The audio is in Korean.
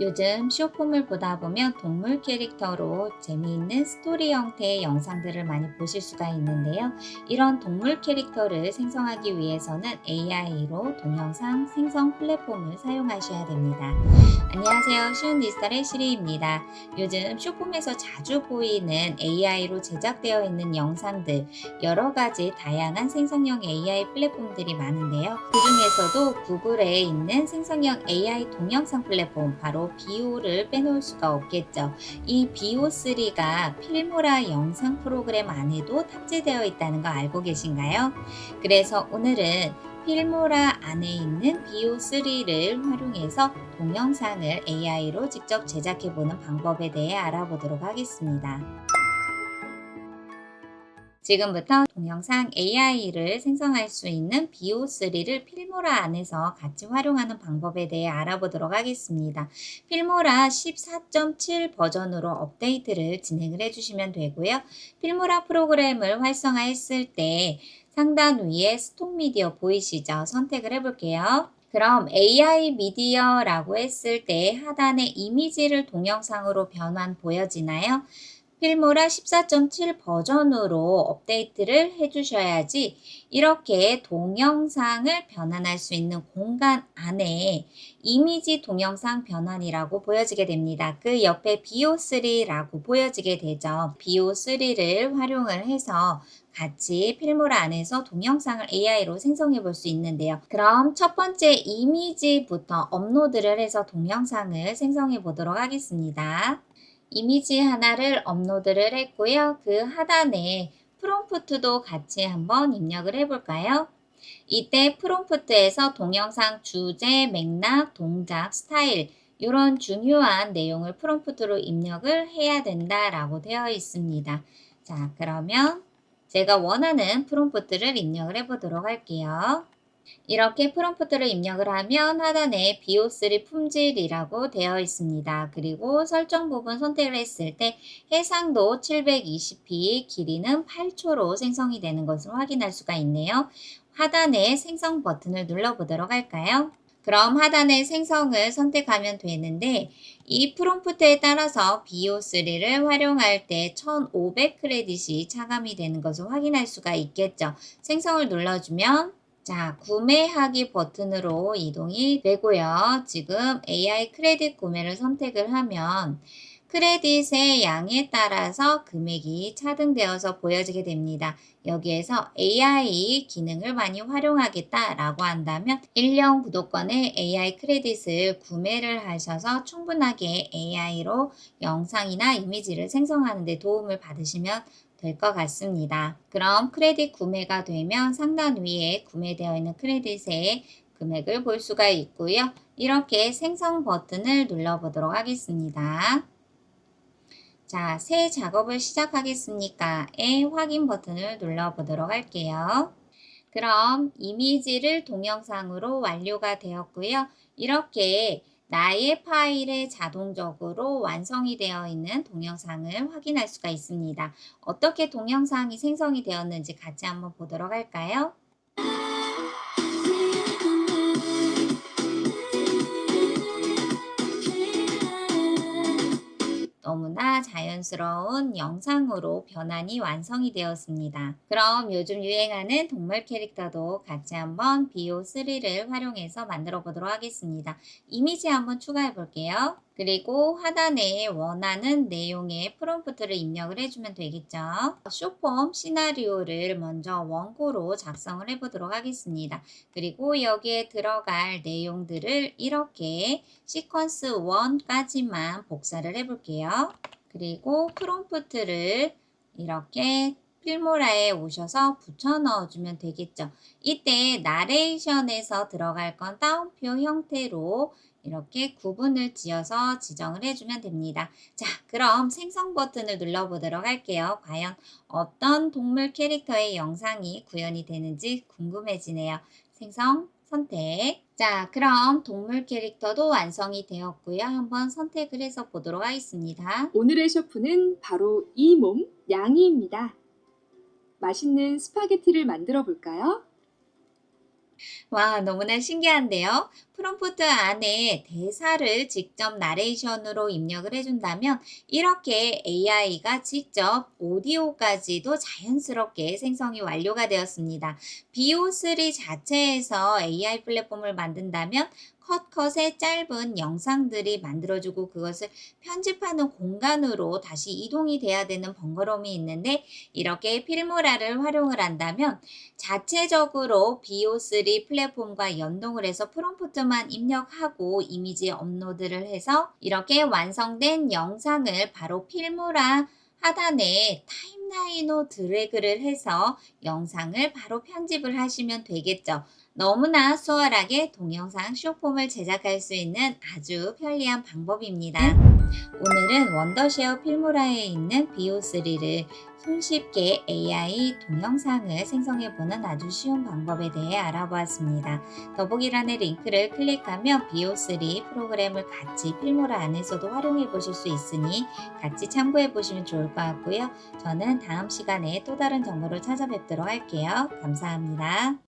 요즘 쇼폼을 보다 보면 동물 캐릭터로 재미있는 스토리 형태의 영상들을 많이 보실 수가 있는데요. 이런 동물 캐릭터를 생성하기 위해서는 AI로 동영상 생성 플랫폼을 사용하셔야 됩니다. 안녕하세요. 쉬운 디지털의 시리입니다. 요즘 쇼폼에서 자주 보이는 AI로 제작되어 있는 영상들, 여러 가지 다양한 생성형 AI 플랫폼들이 많은데요. 그 중에서도 구글에 있는 생성형 AI 동영상 플랫폼, 바로 비오를 빼놓을 수가 없겠죠. 이 비오3가 필모라 영상 프로그램 안에도 탑재되어 있다는 거 알고 계신가요? 그래서 오늘은 필모라 안에 있는 비오3를 활용해서 동영상을 AI로 직접 제작해보는 방법에 대해 알아보도록 하겠습니다. 지금부터 동영상 AI를 생성할 수 있는 비오3를 필모라 안에서 같이 활용하는 방법에 대해 알아보도록 하겠습니다. 필모라 14.7 버전으로 업데이트를 진행을 해주시면 되고요. 필모라 프로그램을 활성화했을 때 상단 위에 스톡 미디어 보이시죠? 선택을 해볼게요. 그럼 AI 미디어라고 했을 때 하단에 이미지를 동영상으로 변환 보여지나요? 필모라 14.7 버전으로 업데이트를 해주셔야지 이렇게 동영상을 변환할 수 있는 공간 안에 이미지 동영상 변환이라고 보여지게 됩니다. 그 옆에 BO3라고 보여지게 되죠. BO3를 활용을 해서 같이 필모라 안에서 동영상을 AI로 생성해 볼 수 있는데요. 그럼 첫 번째 이미지부터 업로드를 해서 동영상을 생성해 보도록 하겠습니다. 이미지 하나를 업로드를 했고요. 그 하단에 프롬프트도 같이 한번 입력을 해볼까요? 이때 프롬프트에서 동영상 주제, 맥락, 동작, 스타일 이런 중요한 내용을 프롬프트로 입력을 해야 된다라고 되어 있습니다. 자, 그러면 제가 원하는 프롬프트를 입력을 해보도록 할게요. 이렇게 프롬프트를 입력을 하면 하단에 BO3 품질이라고 되어 있습니다. 그리고 설정 부분 선택을 했을 때 해상도 720p, 길이는 8초로 생성이 되는 것을 확인할 수가 있네요. 하단에 생성 버튼을 눌러보도록 할까요? 그럼 하단에 생성을 선택하면 되는데 이 프롬프트에 따라서 BO3를 활용할 때 1500 크레딧이 차감이 되는 것을 확인할 수가 있겠죠. 생성을 눌러주면 자, 구매하기 버튼으로 이동이 되고요. 지금 AI 크레딧 구매를 선택을 하면 크레딧의 양에 따라서 금액이 차등되어서 보여지게 됩니다. 여기에서 AI 기능을 많이 활용하겠다라고 한다면 1년 구독권의 AI 크레딧을 구매를 하셔서 충분하게 AI로 영상이나 이미지를 생성하는 데 도움을 받으시면 될것 같습니다. 그럼 크레딧 구매가 되면 상단 위에 구매되어 있는 크레딧의 금액을 볼 수가 있고요. 이렇게 생성 버튼을 눌러보도록 하겠습니다. 자, 새 작업을 시작하겠습니까?의 확인 버튼을 눌러보도록 할게요. 그럼 이미지를 동영상으로 완료가 되었고요. 이렇게 나의 파일에 자동적으로 완성이 되어 있는 동영상을 확인할 수가 있습니다. 어떻게 동영상이 생성이 되었는지 같이 한번 보도록 할까요? 자연스러운 영상으로 변환이 완성이 되었습니다. 그럼 요즘 유행하는 동물 캐릭터도 같이 한번 BO3를 활용해서 만들어 보도록 하겠습니다. 이미지 한번 추가해 볼게요. 그리고 하단에 원하는 내용의 프롬프트를 입력을 해주면 되겠죠. 쇼폼 시나리오를 먼저 원고로 작성을 해보도록 하겠습니다. 그리고 여기에 들어갈 내용들을 이렇게 시퀀스 1까지만 복사를 해볼게요. 그리고 프롬프트를 이렇게 필모라에 오셔서 붙여 넣어주면 되겠죠. 이때 나레이션에서 들어갈 건 따옴표 형태로 이렇게 구분을 지어서 지정을 해주면 됩니다. 자, 그럼 생성 버튼을 눌러보도록 할게요. 과연 어떤 동물 캐릭터의 영상이 구현이 되는지 궁금해지네요. 생성 선택. 자, 그럼 동물 캐릭터도 완성이 되었고요. 한번 선택을 해서 보도록 하겠습니다. 오늘의 셰프는 바로 이 몸 양이입니다. 맛있는 스파게티를 만들어 볼까요? 와, 너무나 신기한데요. 프롬프트 안에 대사를 직접 나레이션으로 입력을 해준다면 이렇게 AI가 직접 오디오까지도 자연스럽게 생성이 완료가 되었습니다. BO3 자체에서 AI 플랫폼을 만든다면 컷컷의 짧은 영상들이 만들어주고 그것을 편집하는 공간으로 다시 이동이 돼야 되는 번거로움이 있는데 이렇게 필모라를 활용을 한다면 자체적으로 BO3 플랫폼과 연동을 해서 프롬프트 만 입력하고 이미지 업로드를 해서 이렇게 완성된 영상을 바로 필모라 하단에 타임라인으로 드래그를 해서 영상을 바로 편집을 하시면 되겠죠. 너무나 수월하게 동영상 쇼폼을 제작할 수 있는 아주 편리한 방법입니다. 오늘은 원더쉐어 필모라에 있는 BO3를 손쉽게 AI 동영상을 생성해보는 아주 쉬운 방법에 대해 알아보았습니다. 더보기란의 링크를 클릭하면 BO3 프로그램을 같이 필모라 안에서도 활용해 보실 수 있으니 같이 참고해 보시면 좋을 것 같고요. 저는 다음 시간에 또 다른 정보를 찾아뵙도록 할게요. 감사합니다.